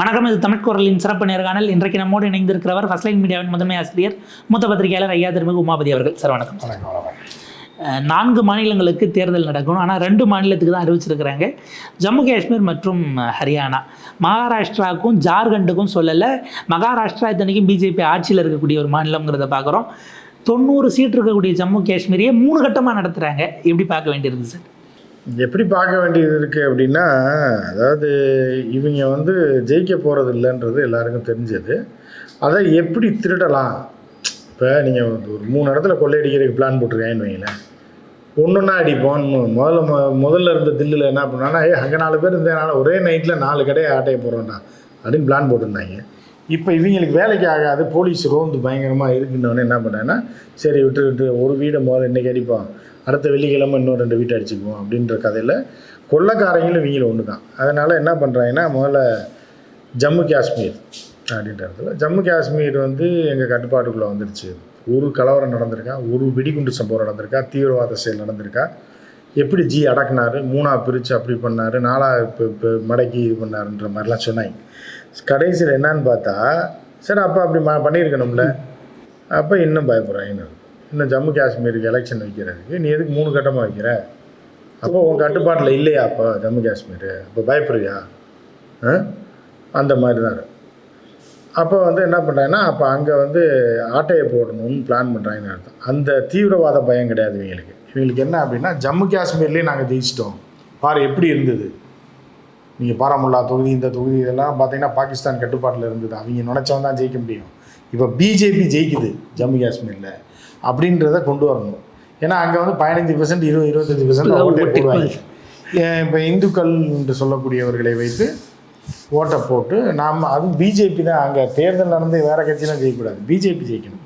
வணக்கம் இது தமிழ் குரலின் சிறப்பு நேர்காணல் இன்றைக்கு நம்மோடு இணைந்திருக்கிறவர் ஃபர்ஸ்ட் லைன் மீடியாவின் முதன்மை ஆசிரியர் மூத்த பத்திரிகையாளர் ஐயா திருமிகு உமாபதி அவர்கள். சார் வணக்கம். நான்கு மாநிலங்களுக்கு தேர்தல் நடக்கணும் ஆனால் ரெண்டு மாநிலத்துக்கு தான் அறிவிச்சிருக்கிறாங்க. ஜம்மு காஷ்மீர் மற்றும் ஹரியானா. மகாராஷ்டிராவுக்கும் ஜார்க்கண்டுக்கும் சொல்லலை. மகாராஷ்டிரா இத்தனைக்கும் பிஜேபி ஆட்சியில் இருக்கக்கூடிய ஒரு மாநிலங்கிறத பார்க்குறோம் தொண்ணூறு சீட் இருக்கக்கூடிய ஜம்மு காஷ்மீரையே மூணு கட்டமாக நடத்துகிறாங்க எப்படி பார்க்க வேண்டியிருக்கு சார்? எப்படி பார்க்க வேண்டியது இருக்குது அப்படின்னா அதாவது இவங்க வந்து ஜெயிக்க போகிறது இல்லைன்றது எல்லாருக்கும் தெரிஞ்சது. அதை எப்படி திருடலாம்? இப்போ நீங்கள் ஒரு மூணு இடத்துல கொள்ளையடிக்கிறதுக்கு பிளான் போட்டிருக்கேன்னு வைங்களேன். ஒன்றுன்னா அடிப்போம் முதல்ல மொ முதல்ல இருந்த தில்லில் என்ன பண்ணான்னா ஏ அங்கே நாலு பேர் இருந்ததுனால ஒரே நைட்டில் நாலு கடையை ஆட்டைய போகிறோம்டா அப்படின்னு பிளான் போட்டிருந்தாங்க. இப்போ இவங்களுக்கு வேலைக்கு ஆகாது போலீஸ் ரோந்து பயங்கரமாக இருக்குன்னொடனே என்ன பண்ணேன்னா சரி விட்டு விட்டு ஒரு வீடை முதல்ல இன்றைக்கி அடிப்போம். அடுத்த வெள்ளிக்கிழமை இன்னும் ரெண்டு வீட்டை அடிச்சுக்குவோம் அப்படின்ற கதையில் கொள்ளக்காரங்களும் இவங்களும் ஒன்று தான் அதனால் என்ன பண்ணுறாங்கன்னா முதல்ல ஜம்மு காஷ்மீர் அப்படின்ற இடத்துல. ஜம்மு காஷ்மீர் வந்து எங்கள் கட்டுப்பாட்டுக்குள்ளே வந்துருச்சு. ஒரு கலவரம் நடந்திருக்கா? ஒரு வெடிகுண்டு சம்பவம் நடந்திருக்கா? தீவிரவாத செயல் நடந்திருக்கா? எப்படி ஜி அடக்குனாரு? மூணா பிரித்து அப்படி பண்ணார்? நாலா இப்போ இப்போ மடக்கி இது பண்ணாருன்ற மாதிரிலாம் சொன்னாங்க. கடைசியில் என்னன்னு பார்த்தா சரி அப்போ அப்படி மா பண்ணியிருக்கணும்ல. அப்போ இன்னும் பயப்படுறாங்க இன்னும். ஜம்மு காஷ்மீருக்கு எலெக்ஷன் வைக்கிறதுக்கு நீ எதுக்கு மூணு கட்டமாக வைக்கிற? அப்போ உன் கட்டுப்பாட்டில் இல்லையா அப்போ ஜம்மு காஷ்மீர்? அப்போ பயப்படுறியா? ஆ? அந்த மாதிரி தான் அப்போ வந்து என்ன பண்ணுறாங்கன்னா அப்போ அங்கே வந்து ஆட்டையை போடணும்னு பிளான் பண்ணுறாங்கன்னு அர்த்தம். அந்த தீவிரவாத பயம் கிடையாது இவங்களுக்கு. இவங்களுக்கு என்ன அப்படின்னா ஜம்மு காஷ்மீர்லேயே நாங்கள் ஜெயிச்சிட்டோம். பாரு எப்படி இருந்தது? நீங்கள் பாராமுல்லா தொகுதி இந்த தொகுதி இதெல்லாம் பார்த்தீங்கன்னா பாகிஸ்தான் கட்டுப்பாட்டில் இருந்தது. அவங்க நினச்சவன் தான் ஜெயிக்க முடியும். இப்போ பிஜேபி ஜெயிக்குது ஜம்மு காஷ்மீரில் அப்படின்றத கொண்டு வரணும். ஏன்னா அங்கே வந்து பதினஞ்சு பெர்சன்ட் இருபது இருபத்தஞ்சி பெர்சன்ட் ஓட்டே போடுவாங்க. இப்போ இந்துக்கள் என்று சொல்லக்கூடியவர்களை வைத்து ஓட்டை போட்டு நாம் அதுவும் பிஜேபி தான். அங்கே தேர்தல் நடந்து வேறு கட்சியெலாம் ஜெயிக்கக்கூடாது. பிஜேபி ஜெயிக்கணும்.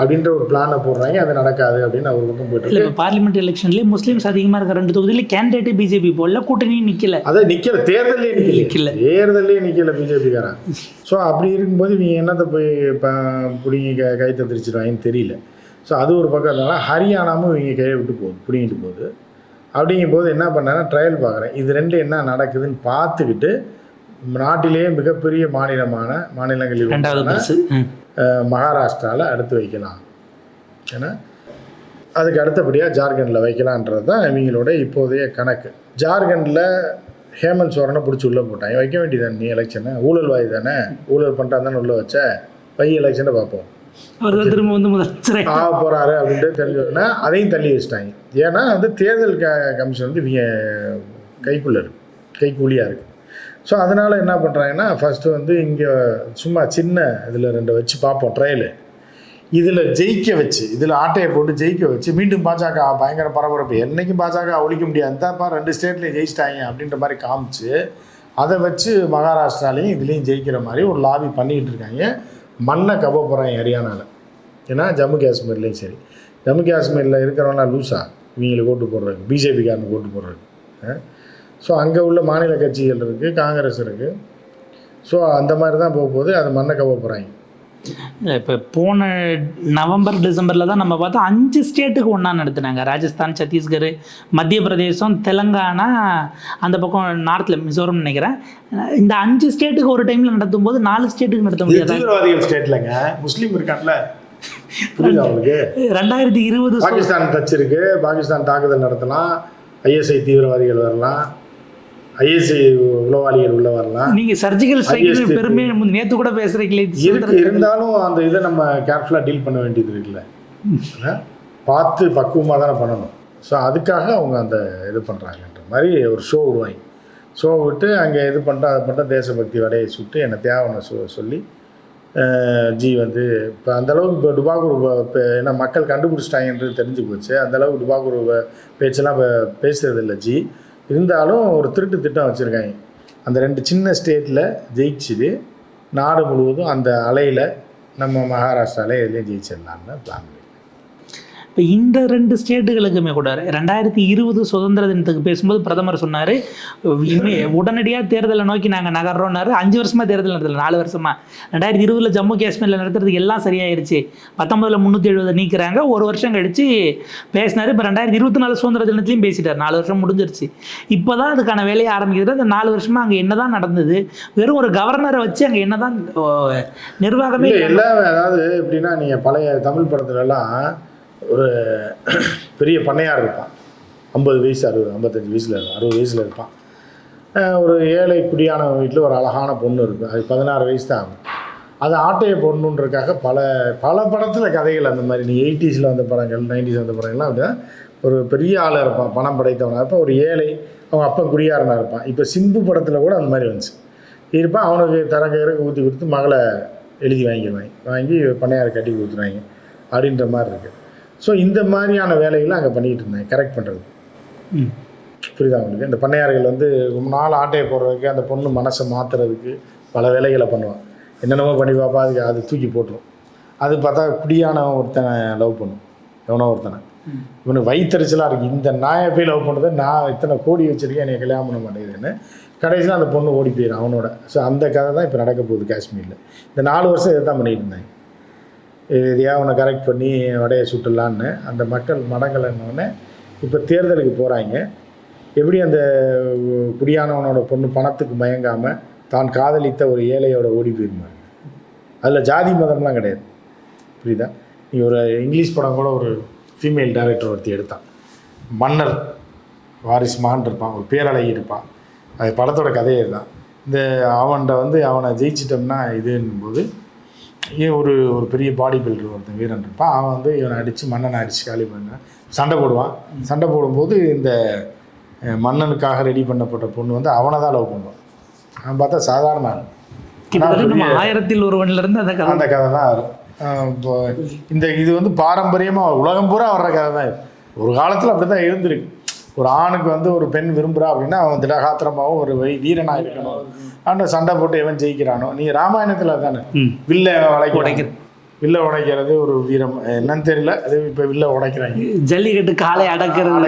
அப்படின்ற ஒரு பிளானை போடுறாங்க. அது நடக்காது அப்படின்னு அவர் பக்கம் போயிட்டு இல்லை இப்போ பார்லிமெண்ட் எலெக்ஷன்லேயே முஸ்லீம்ஸ் அதிகமாக இருக்க ரெண்டு தொகுதியில் கேண்டிடேட்டே பிஜேபி போடல கூட்டணியும் நிற்கல அதை நிற்கல தேர்தலே நிக்கல. நிற்கல தேர்தலே நிற்கல பிஜேபிக்காரன் ஸோ அப்படி இருக்கும்போது இவங்க என்னத்தை போய் பிடிங்கி க கைத்தை திரிச்சிருவாங்கன்னு தெரியல. ஸோ அது ஒரு பக்கம் இருந்தாலும் ஹரியானாவும் இவங்க கையை விட்டு போகுது பிடிங்கிட்டு போகுது. அப்படிங்கும் போது என்ன பண்ணேன்னா ட்ரையல் பார்க்குறேன். இது ரெண்டு என்ன நடக்குதுன்னு பார்த்துக்கிட்டு நாட்டிலேயே மிகப்பெரிய மாநிலமான மாநிலங்களில் மகாராஷ்டிராவில் அடுத்து வைக்கலாம். ஏன்னா அதுக்கு அடுத்தபடியாக ஜார்க்கண்டில் வைக்கலான்றது தான் இவங்களோட இப்போதைய கணக்கு. ஜார்க்கண்டில் ஹேமந்த் சோரனை பிடிச்சி உள்ளே போட்டாங்க வைக்க வேண்டியதானே நீ எலெக்ஷனை ஊழல்வாதி தானே? ஊழல் பண்ணிட்டா தானே உள்ளே வச்ச? பை எலெக்ஷனை பார்ப்போம். திரும்ப வந்து முதலமைச்சர். ஆக போகிறாரு அப்படின்ட்டு தெரிஞ்சோடனே அதையும் தள்ளி வச்சிட்டாங்க. ஏன்னா வந்து தேர்தல் க கமிஷன் வந்து இவங்க கைக்குள்ளே இருக்கு. கைக்கூலியாக இருக்குது ஸோ அதனால் என்ன பண்ணுறாங்கன்னா ஃபஸ்ட்டு வந்து இங்கே சும்மா சின்ன இதில் ரெண்டு வச்சு பார்ப்போம் ட்ரையலு இதில் ஜெயிக்க வச்சு இதில் ஆட்டையை போட்டு ஜெயிக்க வச்சு மீண்டும் பாஜக பயங்கர பரபரப்பு. என்றைக்கும் பாஜக ஒழிக்க முடியாது. இந்தாப்பா ரெண்டு ஸ்டேட்லேயும் ஜெயிச்சிட்டாங்க அப்படின்ற மாதிரி காமிச்சு அதை வச்சு மகாராஷ்டிராலையும் இதுலேயும் ஜெயிக்கிற மாதிரி ஒரு லாபி பண்ணிக்கிட்டு இருக்காங்க. மண்ணை கவ போகிறாங்க ஹரியானாவில் ஏன்னா ஜம்மு காஷ்மீர்லேயும் சரி. ஜம்மு காஷ்மீரில் இருக்கிறவனா லூஸா இவங்களுக்கு ஓட்டு போடுறாங்க. பிஜேபிக்காரனுக்கு ஓட்டு போடுறாங்க. ஸோ அங்கே உள்ள மாநில கட்சிகள் இருக்குது காங்கிரஸ் இருக்குது ஸோ அந்த மாதிரி தான் போக போகுது. அது மண்ணை கவ போகிறாங்க இல்லை இப்போ போன நவம்பர் டிசம்பரில் தான் நம்ம பார்த்தோம் அஞ்சு ஸ்டேட்டுக்கு ஒன்றா நடத்துனாங்க. ராஜஸ்தான் சத்தீஸ்கர் மத்திய பிரதேசம் தெலுங்கானா அந்த பக்கம் நார்த்தில் மிசோரம் நினைக்கிறேன். இந்த அஞ்சு ஸ்டேட்டுக்கு ஒரு டைமில் நடத்தும் போது நாலு ஸ்டேட்டுக்கு நடத்த முடியாது? தீவிரவாதிகள் ஸ்டேட்லங்க முஸ்லீம் இருக்கான்ல புரியுதா அவங்களுக்கு ரெண்டாயிரத்தி இருபது பாகிஸ்தான் டச் இருக்கு. பாகிஸ்தான் தாக்குதல் நடத்தலாம். ஐஎஸ்ஐ தீவிரவாதிகள் வரலாம். ஐஎஸ்ஐ உளவாளிகள் உள்ள வரலாம் நீங்கள் சர்ஜிக்கல் ஸ்ட்ரைக். பெருமையை நேற்று கூட பேசுகிறீங்களே இருக்கு இருந்தாலும் அந்த இதை நம்ம கேர்ஃபுல்லாக டீல் பண்ண வேண்டியது இருக்குல்ல? பார்த்து பக்குவமாக தானே பண்ணணும். ஸோ அதுக்காக அவங்க அந்த இது பண்ணுறாங்கன்ற மாதிரி ஒரு ஷோ விடுவாங்க ஷோ விட்டு அங்கே இது பண்ணிட்டா அதை பண்ணிட்டா தேசபக்தி வடையை சுட்டு என்னை தேவனை சொ சொல்லி ஜி வந்து இப்போ அந்தளவுக்கு இப்போ டுபாகூர் இப்போ ஏன்னா மக்கள் கண்டுபிடிச்சிட்டாங்கன்றது தெரிஞ்சு போச்சு. அந்தளவுக்கு டுபாகூர் பேச்செல்லாம் இப்போ பேசுறது இல்லை ஜி. இருந்தாலும் ஒரு திருட்டு திட்டம் வச்சுருக்காங்க. அந்த ரெண்டு சின்ன ஸ்டேட்டில் ஜெயிச்சுது. நாடு முழுவதும் அந்த அலையில் நம்ம மகாராஷ்டிராவில் எதுலேயும் ஜெயிச்சிடலான்னு பிளான் இப்போ இந்த ரெண்டு ஸ்டேட்டுகளுக்குமே கூட ரெண்டாயிரத்தி இருபது சுதந்திர தினத்துக்கு பேசும்போது பிரதமர் சொன்னார் உடனடியாக தேர்தலை நோக்கி நாங்கள் நகர்றோம்னாரு. அஞ்சு வருஷமா தேர்தல் நடத்தல நாலு வருஷமா. ரெண்டாயிரத்தி இருபதுல ஜம்மு காஷ்மீரில் நடத்துறதுக்கு எல்லாம் சரியாயிருச்சு. பத்தொன்பதுல முந்நூற்றி எழுபதை நீக்கிறாங்க. ஒரு வருஷம் கழிச்சு பேசினாரு. இப்போ ரெண்டாயிரத்தி இருபத்தி நாலு சுதந்திர தினத்துலையும் பேசிட்டார். நாலு வருஷம் முடிஞ்சிருச்சு. இப்போ தான் அதுக்கான வேலையை ஆரம்பிக்கிறது. அந்த நாலு வருஷமா அங்கே என்னதான் நடந்தது? வெறும் ஒரு கவர்னரை வச்சு அங்கே என்னதான் ஓ, நிர்வாகமே எல்லாம் அதாவது எப்படின்னா நீங்கள் பழைய தமிழ் படத்துலலாம் ஒரு பெரிய பண்ணையார் இருப்பான். ஐம்பது வயசு அறுபது ஐம்பத்தஞ்சு வயசில் இருக்கும் அறுபது வயசில் இருப்பான். ஒரு ஏழை குடியான வீட்டில் ஒரு அழகான பொண்ணு இருக்கும் அது பதினாறு வயசு தான் ஆகும். அது ஆட்டைய பொண்ணுன்றக்காக பல பல படத்தில் கதைகள் அந்த மாதிரி. நீ எயிட்டிஸில் வந்த படங்கள் நைன்டிஸ் வந்த படங்கள்லாம் அப்படின்னா ஒரு பெரிய ஆளாக இருப்பான் பணம் படைத்தவனாக இருப்பான். ஒரு ஏழை அவங்க அப்பா குடியாரனாக இருப்பான். இப்போ சிம்பு படத்தில் கூட அந்த மாதிரி வந்துச்சு. இருப்பான் அவனுக்கு தரக்கயிறு ஊற்றி கொடுத்து மகளை எழுதி வாங்கிடுவாங்க. வாங்கி பண்ணையாரை கட்டி கொடுத்துருவாங்க அப்படின்ற மாதிரி இருக்குது ஸோ இந்த மாதிரியான வேலைகளை அங்கே பண்ணிக்கிட்டு இருந்தாங்க கரெக்ட் பண்ணுறது. புரியுதா உங்களுக்கு? இந்த பண்ணையார்கள் வந்து ரொம்ப நாள் ஆட்டையை போடுறதுக்கு அந்த பொண்ணு மனசை மாற்றுறதுக்கு பல வேலைகளை பண்ணுவான். என்னென்னமோ பண்ணி பார்ப்பா அதுக்கு அது தூக்கி போட்டுரும். அது பார்த்தா குடியானவன் ஒருத்தனை லவ் பண்ணும். எவனோ ஒருத்தனை. இவனுக்கு வயிற்றுச்சலாக இருக்குது இந்த நாயை போய் லவ் பண்ணுறது நான் இத்தனை கோடி வச்சுருக்கேன் என்னை கல்யாணம் பண்ண மாட்டேங்குதுன்னு கடைசியில் அந்த பொண்ணு ஓடி போயிடும் அவனோட. ஸோ அந்த கதை தான் இப்போ நடக்க போகுது காஷ்மீரில். இந்த நாலு வருஷம் இதை தான் பண்ணிட்டு இருந்தாங்க எதையா அவனை கரெக்ட் பண்ணி வடையை சுட்டுலான்னு அந்த மக்கள் மடங்கலைன்னொடனே இப்போ தேர்தலுக்கு போகிறாங்க எப்படி அந்த குடியானவனோட பொண்ணு பணத்துக்கு மயங்காமல் தான் காதலித்த ஒரு ஏழையோட ஓடி போயிருந்தாங்க. அதில் ஜாதி மதம்லாம் கிடையாது. புரியுதா? நீ ஒரு இங்கிலீஷ் படம் கூட ஒரு ஃபீமேல் டைரக்டர் ஒருத்தி எடுத்தான். மன்னர் வாரிஸ் மகன் இருப்பான் ஒரு பேரழகி இருப்பான். அது படத்தோட கதையே தான் இந்த அவன்கிட்ட வந்து அவனை ஜெயிச்சிட்டோம்னா இதுன்னும் போது ஏன் ஒரு ஒரு பெரிய பாடி பில்டர் ஒருத்தன் வீரன் இருப்பான். அவன் வந்து இவனை அடித்து மன்னனை அடித்து காலி பண்ண சண்டை போடுவான். சண்டை போடும்போது இந்த மன்னனுக்காக ரெடி பண்ணப்பட்ட பொண்ணு வந்து அவனை தான் லவ் பண்ணுவான். அவன் பார்த்தா சாதாரண ஆயிரத்தில் ஒருவன்ல இருந்து அந்த கதை. அந்த கதை தான் வரும் இந்த இது வந்து பாரம்பரியமாக உலகம் பூரா வர்ற கதை தான் ஒரு காலத்தில் அப்படி தான் இருந்திருக்கு. ஒரு ஆணுக்கு வந்து ஒரு பெண் விரும்புகிறா அப்படின்னா அவன் திடகாத்திரமாகவும் ஒரு வீரனாக இருக்கணும். அவன் சண்டை போட்டு எவன் ஜெயிக்கிறானோ. நீ ராமாயணத்தில் தானே. வில்ல உடைக்கிறாங்க உடைக்கிறது. வில்ல உடைக்கிறது ஒரு வீரம். என்னன்னு தெரியல. அது இப்போ வில்ல உடைக்கிறாங்க. ஜல்லிக்கட்டு காலை அடக்கிறது.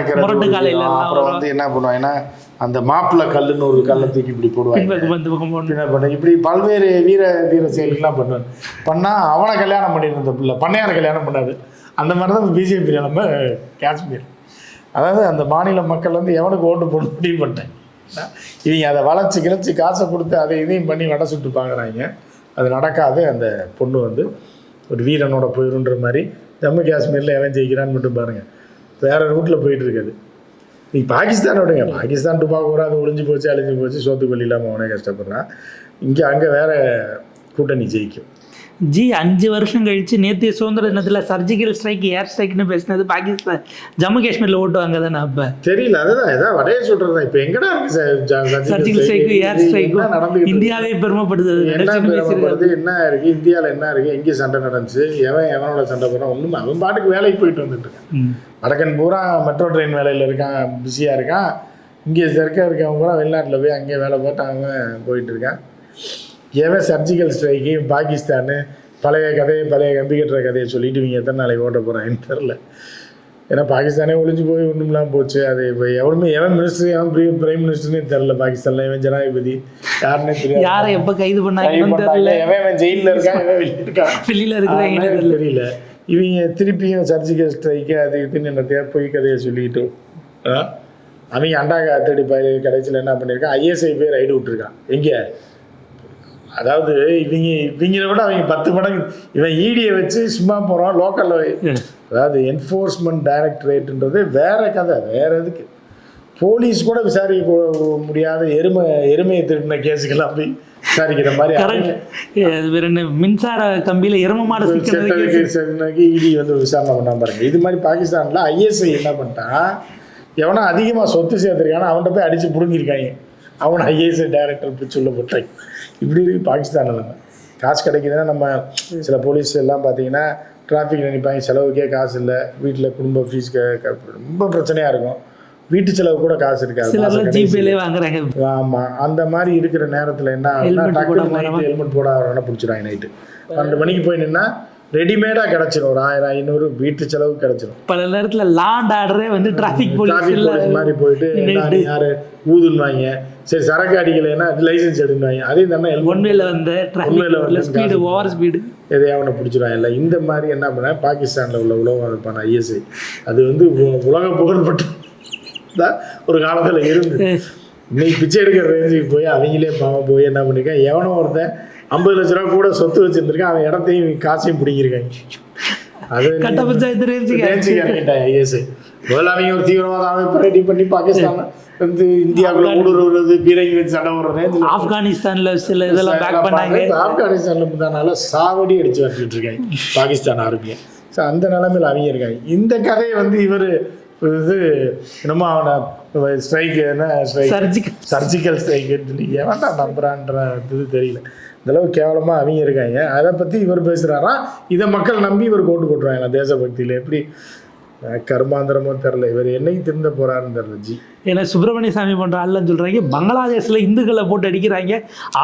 அப்புறம் வந்து என்ன பண்ணுவாங்கன்னா அந்த மாப்பிள்ளை கல்லுன்னு ஒரு கல்லை தூக்கி இப்படி போடுவாங்க. இப்படி பல்வேறு வீர வீர செயல்கள்லாம் பண்ணுவார். பண்ணால் அவனை கல்யாணம் பண்ணியிருந்த பிள்ளை. பண்ணையார கல்யாணம் பண்ணாது. அந்த மாதிரி தான் பிஜேபி நிலமை காஷ்மீர். அதாவது அந்த மாநில மக்கள் வந்து எவனுக்கு ஓட்டு போட முடிவு பண்ணிட்டேன் இவங்க அதை வளைச்சி கிளச்சி காசை கொடுத்து அதை இதையும் பண்ணி வடை சுட்டு பார்க்குறாங்க. அது நடக்காது. அந்த பொண்ணு வந்து ஒரு வீரனோட போயிருன்ற மாதிரி ஜம்மு காஷ்மீரில் எவன் ஜெயிக்கிறான்னு மட்டும் பாருங்கள் வேறு ரூட்டில் போயிட்டுருக்குது நீ பாகிஸ்தான் விடுங்க. பாகிஸ்தான் டுபாக்கூரா அது ஒளிஞ்சு போச்சு அழிஞ்சு போச்சு சோத்துக்கொல்லி இல்லாமல் அவனே கஷ்டப்படுறான். இங்கே அங்கே வேற கூட்டணி ஜெயிக்கும். ஜி அஞ்சு வருஷம் கழிச்சு நேத்திய சுதந்திர தினத்துல சர்ஜிக்கல் ஸ்ட்ரைக் ஏர் ஸ்ட்ரைக்னு பேசினது பாகிஸ்தான் ஜம்மு காஷ்மீர்ல ஓட்டு வாங்க தானே அப்ப? தெரியல அதுதான் ஏதாவது வடையை சொல்கிறது இப்போ எங்கடா சர்ஜிக்கல் strike? ஸ்ட்ரைக்? ஏர் இது ஸ்ட்ரைக் என்ன நடந்துகிட்டு இருக்கு? இந்தியாவே பெருமைப்படுது. என்ன. பெருமைப்படுது? என்ன இருக்கு? இந்தியாவில் என்ன இருக்கு? எங்கே சண்டை நடந்துச்சு. எவன் எவனோட சண்டை போடுறான்? ஒன்றுமே அவன் பாட்டுக்கு வேலைக்கு போயிட்டு வந்துட்டு இருக்கான். ம். வடக்கன் பூரா மெட்ரோ ட்ரெயின் வேலையில் இருக்கான் பிஸியாக இருக்கான். இங்கே இருக்க இருக்கவன் பூரா வெளிநாட்டில் போய் அங்கேயே வேலை பார்த்து அவன் போயிட்டு இருக்கான். எவன் சர்ஜிக்கல் ஸ்ட்ரைக்கு பாகிஸ்தானு பழைய கதையை பழைய கம்பி கட்டுற கதையை சொல்லிட்டு இவங்க எத்தனை நாளைக்கு ஓட்ட போகிறாங்கன்னு தெரில ஏன்னா பாகிஸ்தானே ஒளிஞ்சு போய் ஒன்றும்லாம் போச்சு. அது இப்போ எவனுமே எவன் மினிஸ்டர் எவன் பிரி பிரைம் மினிஸ்டர்னே தெரில பாகிஸ்தானில். எவன் ஜனாதிபதி. யாருன்னே தெரியாது. யாரை எப்ப கைது பண்ணாங்க, தெரியல. எவன் எவன் ஜெயிலில் இருக்கான் எவன் வெளியே இருக்கான் வெளியில இருக்கிறாங்க எனக்கு தெரியல. இவங்க திருப்பியும் சர்ஜிக்கல் ஸ்ட்ரைக்கு அது இதுன்னு என்னத்தையா பொய் கதையை சொல்லிக்கிட்டு? அவங்க அண்டாங்க அத்தடி பயிர் கடைசியில் என்ன பண்ணியிருக்கான் ஐஎஸ்ஐ போய் ரைடு விட்டுருக்கான் எங்கே? அதாவது இவங்க இவங்கள விட அவங்க பத்து மடங்கு இவன் ஈடியை வச்சு சும்மா போகிறான் லோக்கலில் அதாவது என்ஃபோர்ஸ்மெண்ட் டைரக்டரேட்ன்றது வேற கதை வேற எதுக்கு. போலீஸ் கூட விசாரிக்க முடியாத எருமை எருமையை திருடின கேஸுக்கெல்லாம் போய் விசாரிக்கிற மாதிரி மின்சார கம்பியில எரும மாடு சிக்கிறது செத்ததுக்கு செத்ததுக்கு இடி வந்து விசாரணை பண்ணாம பாருங்க. இது மாதிரி பாகிஸ்தானில் ஐஎஸ்ஐ என்ன பண்ணிட்டான் எவனோ அதிகமாக சொத்து சேர்த்துருக்கானோ அவன்கிட்ட போய் அடித்து பிடுங்கிருக்காங்க அவனை ஐஏஎஸ் டைரக்டர் பிடிச்சி உள்ள போட்டாங்க. இப்படி இருக்கு பாகிஸ்தான் நிலைமை காசு கிடைக்குதுன்னா நம்ம சில போலீஸ் எல்லாம் பார்த்தீங்கன்னா டிராஃபிக் நினைப்பாங்க செலவுக்கே காசு இல்லை. வீட்டில் குடும்ப ஃபீஸ் ரொம்ப பிரச்சனையாக இருக்கும். வீட்டு செலவு கூட காசு இருக்காது. ஜிபேலே வாங்குறாங்க. ஆமா. அந்த மாதிரி இருக்கிற நேரத்தில் என்ன ஹெல்மெட் போடாதவன பிடிச்சிடுவாங்க நைட்டு பன்னெண்டு மணிக்கு போய் நின்னா ரெடிமேடாக கிடச்சிரும். ஒரு ஆயிரம் ஐநூறு வீட்டு செலவு கிடச்சிரும். பல நேரத்துல லாண்ட் ஆர்டரே வந்து டிராஃபிக் போலீஸ் டிராஃபிக் போலீஸ் மாதிரி போயிட்டு யாரு? ஊதுன்னுவாங்க சரி சரக்கு அடிக்கலைன்னா லைசன்ஸ் எடுன்னுவாங்க அதையும் தானே ஒன்வேல வந்து டிராஃபிக் வந்து ஸ்பீடு ஓவர் ஸ்பீடு எதையா அவனை பிடிச்சிருவாங்க இல்லை இந்த மாதிரி என்ன பண்ண பாகிஸ்தானில் உள்ள உலகம் இருப்பான ஐஎஸ்ஐ அது வந்து உலக புகழ்பட்டு தான் ஒரு காலத்தில் இருந்து இன்னைக்கு பிச்சை எடுக்கிற ரேஞ்சுக்கு போய் அவங்களே பாவம் போய் என்ன பண்ணிருக்கான் எவனோ ஒருத்தன் ஐம்பது லட்ச ரூபா கூட சொத்து வச்சிருந்திருக்கான் அவன் இடத்தையும் காசையும் பிடிங்கிருக்காங்க அது கட்ட பஞ்சாயத்து ஐஎஸ்ஐ முதல்ல அவங்க ஒரு தீவிரவாத அமைப்பு ரெடி பண்ணி பாகிஸ்தான் வந்து இந்தியாவுக்குள்ள ஊடுருவது பீரங்கி வச்சு சண்டை ரேஞ்சில் ஆப்கானிஸ்தான்ல சில இதெல்லாம் பேக் பண்ணாங்க. ஆப்கானிஸ்தான்ல முந்தானால சாவடி அடிச்சு வரட்டிட்டு இருக்காங்க பாகிஸ்தான் ஆர்மியை. ஸோ அந்த நிலைமையில் அவங்க இருக்காங்க. இந்த கதையை வந்து இவர் இது என்னமோ அவனை ஸ்ட்ரைக் என்ன ஸ்ட்ரைக் சர்ஜிக்கல் சர்ஜிக்கல் ஸ்ட்ரைக்குன்னு சொல்லி எவன்டா நம்புறான்ற இது தெரியல. இந்த அளவுக்கு கேவலமாக அவங்க இருக்காங்க. அதை பற்றி இவர் பேசுகிறாராம் இதை மக்கள் நம்பி இவர் கோட்டு போட்டுருவாங்களா தேசபக்தியில்? எப்படி? கர்மாந்திரமோ தெரில இவர் என்னைக்கு திருந்த போகிறாருன்னு தெரில ஜி. ஏன்னா சுப்பிரமணிய சாமி போன்ற ஆள்லாம் சொல்றாங்க. பங்களாதேஷ்ல இந்துக்களை போட்டு அடிக்கிறாங்க.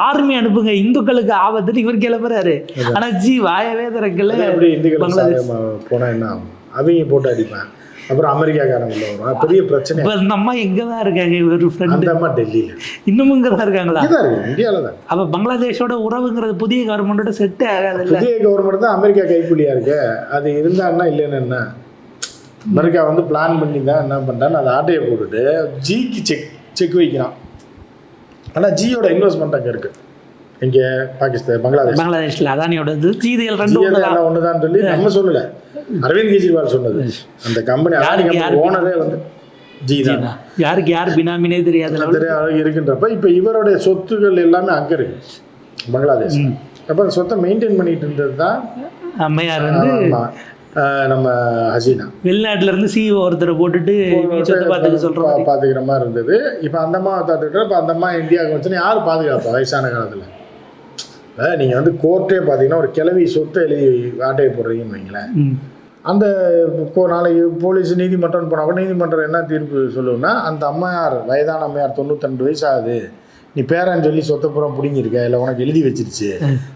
ஆர்மி அனுப்புங்க இந்துக்களுக்கு ஆபத்துன்னு இவர் கிளம்புறாரு ஆனா ஜி வாயவே திறக்கல. எப்படி இந்துக்கள் பங்களாதேஷ். போனால் என்ன ஆகும்? அவங்க போட்டு அடிப்பேன் அப்புறம் அமெரிக்காக்காரன் உள்ள பெரிய பிரச்சனை. இப்ப இந்த அம்மா எங்க தான் இருக்காங்க? இவர் ஃப்ரெண்டு அந்த அம்மா டெல்லியில். இன்னமும் இங்க தான் இருக்காங்களா? இங்கே தான் இருக்கு. இந்தியாவில் தான் அப்ப பங்களாதேஷோட உறவுங்கிறது புதிய கவர்மெண்டோட செட்டே ஆகாதுல்ல புதிய கவர்மெண்ட் தான் அமெரிக்கா கைக்கூலியா இருக்கு. அது இருந்தான்னா இல்லைன்னு என்ன? அமெரிக்கா வந்து பிளான் பண்ணி தான் என்ன பண்ணுறான்னு அதை ஆட்டையை போட்டுட்டு ஜிக்கு செக் செக் வைக்கிறான். ஆனால் ஜியோட இன்வெஸ்ட்மெண்ட் அங்கே இருக்கு. இங்கே பாகிஸ்தான் பங்களாதேஷ். பங்களாதேஷ்ல அதானியோட இது சீதைகள் ரெண்டு ஒன்று சொல்லி நம்ம சொல்லல. அரவிந்த் கெஜ்ரிவால் சொன்னது. அந்த கம்பெனி யாருக்கு? ஓனரே வந்து ஜி தான் யாருக்கு யார் பினாமினே தெரியாத level. தெரிய அளவு இருக்குன்றப்ப இப்போ இவருடைய சொத்துகள் எல்லாமே அங்கே இருக்கு. பங்களாதேஷ் அப்போ அந்த சொத்தை மெயின்டைன் பண்ணிட்டு இருந்தது தான் அம்மையார் வந்து நம்ம ஹசீனா. வெளிநாட்டுல இருந்து சிஇஓ ஒருத்தரை போட்டுட்டு பார்த்துக்க சொல்றோம் பாத்துக்கிற மாதிரி இருந்தது. இப்போ அந்த அம்மா பார்த்துக்கிட்டு இப்போ அந்த அம்மா இந்தியாவுக்கு வச்சுன்னா யார் பாதுகாப்பா வயசான காலத்தில்? நீங்கள் வந்து கோர்ட்டே பார்த்தீங்கன்னா ஒரு கிளவி சொத்தை எழுதி ஆட்டையை போடுறீங்கன்னு வைங்களேன். அந்த நாளைக்கு போலீஸ் நீதிமன்றம் போனால் கூட நீதிமன்றம் என்ன தீர்ப்பு சொல்லுன்னா அந்த அம்மையார் வயதான அம்மையார் தொண்ணூத்தெண்டு வயசு ஆகுது நீ பேரன்னு சொல்லி சொத்தை புறம் பிடிங்கிருக்க இல்லை உனக்கு எழுதி வச்சிருச்சு.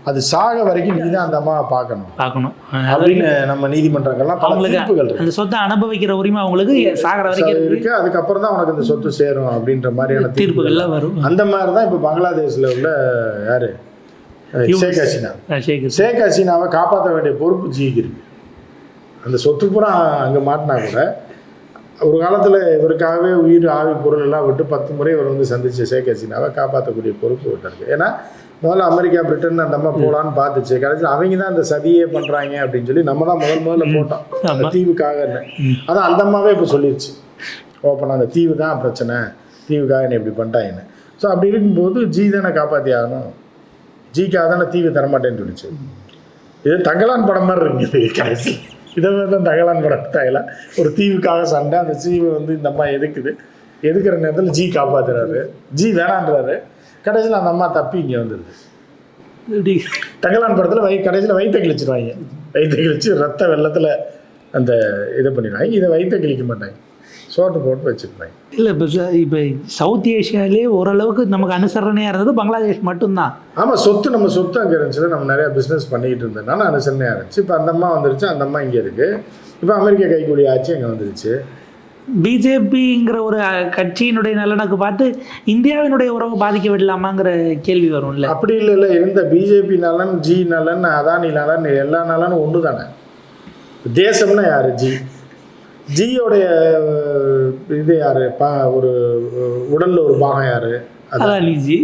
அது சாக வரைக்கும் நீ தான் அந்த அம்மாவை பார்க்கணும். பார்க்கணும். அப்படின்னு நம்ம நீதிமன்றங்கள்லாம் பல தீர்ப்புகள் இருக்கு. அந்த சொத்தை அனுபவிக்கிற உரிமை அவங்களுக்கு சாகிற வரைக்கும் இருக்கு. அதுக்கப்புறம் தான் உனக்கு இந்த சொத்து சேரும் அப்படின்ற மாதிரியான தீர்ப்புகள் தீர்ப்புகள்லாம் வரும். அந்த மாதிரி தான் இப்போ பங்களாதேஷ்ல உள்ள யாரு? ஷேக் ஹசீனா. ஷேக் ஷேக் ஹசீனாவை காப்பாற்ற வேண்டிய பொறுப்பு ஜிக்கு இருக்கு. அந்த சொத்து பூரா அங்கே மாட்டினா கூட ஒரு காலத்தில் இவருக்காகவே உயிர் ஆவி பொருள் எல்லாம் விட்டு பத்து முறை இவர் வந்து சந்திச்ச ஷேக் ஹசீனாவை காப்பாற்றக்கூடிய பொறுப்பு விட்டாருக்கு ஏன்னா முதல்ல அமெரிக்கா பிரிட்டன் அந்த அம்மா போகலான்னு பார்த்துச்சு. கடைசியில் அவங்க தான் அந்த சதியே பண்ணுறாங்க அப்படின்னு சொல்லி நம்ம தான் முதல் முதல்ல போட்டோம். தீவுக்காக அதான் அந்த அம்மாவே இப்போ சொல்லிடுச்சு ஓப்பனாக அந்த தீவு தான் பிரச்சனை. தீவுக்காக என்ன இப்படி பண்ணிட்டாங்கன்னு ஸோ அப்படி இருக்கும்போது ஜி தானே காப்பாற்றி ஆகணும். ஜிக்காக தானே தீவு தரமாட்டேன்னு சொல்லிச்சு. இது தங்கலான் படம் மாதிரி இருக்குது கடைசி இதை மாதிரி தான் தங்கலான் படம் எடுத்தாங்களா ஒரு தீவுக்காக சண்டை அந்த தீவு வந்து இந்த அம்மா எதுக்குது? எதுக்குற நேரத்தில் ஜி காப்பாத்துறாரு. ஜி வேணான்றாரு. கடைசியில் அந்த அம்மா தப்பி இங்கே வந்துடுது இப்படி தங்கலான் படத்தில் வை கடைசியில் வயிற்ற கிழிச்சிருவாங்க. வயிற்ற கிழிச்சு ரத்த வெள்ளத்தில் அந்த இதை பண்ணிடுவாங்க. இதை வயிற்ற கிழிக்க மாட்டாங்க. சோட்டு போட்டு வச்சுருப்பாங்க இல்லை இப்போ இப்போ சவுத் ஏஷியாலே ஓரளவுக்கு நமக்கு அனுசரணையாக இருந்தது பங்களாதேஷ் மட்டும்தான். ஆமாம் சொத்து நம்ம சொத்து அங்கே இருந்துச்சு நம்ம நிறையா பிஸ்னஸ் பண்ணிக்கிட்டு இருந்ததுனால அனுசரணையாக இருந்துச்சு. இப்போ அந்த அம்மா வந்துருச்சு அந்த அம்மா இங்கே இருக்குது இப்போ அமெரிக்கா கைக்கூலி ஆட்சி அங்கே வந்துருச்சு. பிஜேபிங்கிற ஒரு கட்சியினுடைய நலனுக்கு பார்த்து இந்தியாவினுடைய உறவு பாதிக்க விடலாமாங்கிற கேள்வி வரும்ல. அப்படி இல்லை இல்லை இருந்த பிஜேபி நலன் ஜி நலன் அதானி நலன் எல்லா நலனும் ஒன்று தானே தேசம்னா யார் ஜி? ஜியோடைய இது யார்? பா ஒரு உடல்ல ஒரு பாகம் யார்? அதான். நிஜி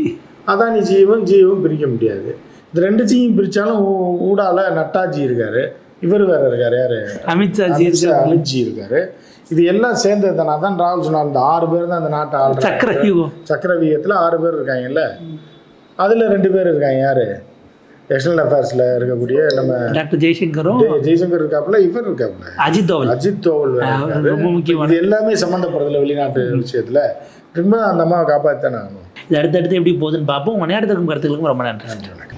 அதானி ஜியும் ஜியும் பிரிக்க முடியாது. இந்த ரெண்டு ஜியும் பிரித்தாலும் ஊடால நட்டாஜி இருக்காரு. இவர் வேற இருக்காரு. யாரு? அமித்ஷா ஜி அமித்ஜி இருக்காரு. இது எல்லாம் சேர்ந்தது தானே ராகுல் சொன்னார் இந்த ஆறு பேர் தான் அந்த நாட்டை ஆள்றாங்க. சக்கர யுகம் சக்கரவியூகத்தில் ஆறு பேர் இருக்காங்கல்ல? அதில் ரெண்டு பேர் இருக்காங்க. யார்? எக்ஸ்டர்னல் அஃபேர்ஸில் இருக்கக்கூடிய நம்ம டாக்டர் ஜெய்சங்கரும் ஜெய்- ஜெய்சங்கர் இருக்காப்புல இவர் இருக்காப்புல. அஜித் தோவல். அஜித் தோவல். ரொம்ப முக்கியமான இது எல்லாமே சம்மந்தப்படுறதுல வெளிநாட்டு விஷயத்தில். திரும்ப அந்த அம்மாவை காப்பாற்றி தானே ஆகணும். இது அடுத்தடுத்து எப்படி போகுதுன்னு பார்ப்போம். உங்கள் நேரத்துக்கும் கருத்துக்களுக்கும் ரொம்ப நன்றி. நன்றி வணக்கம்.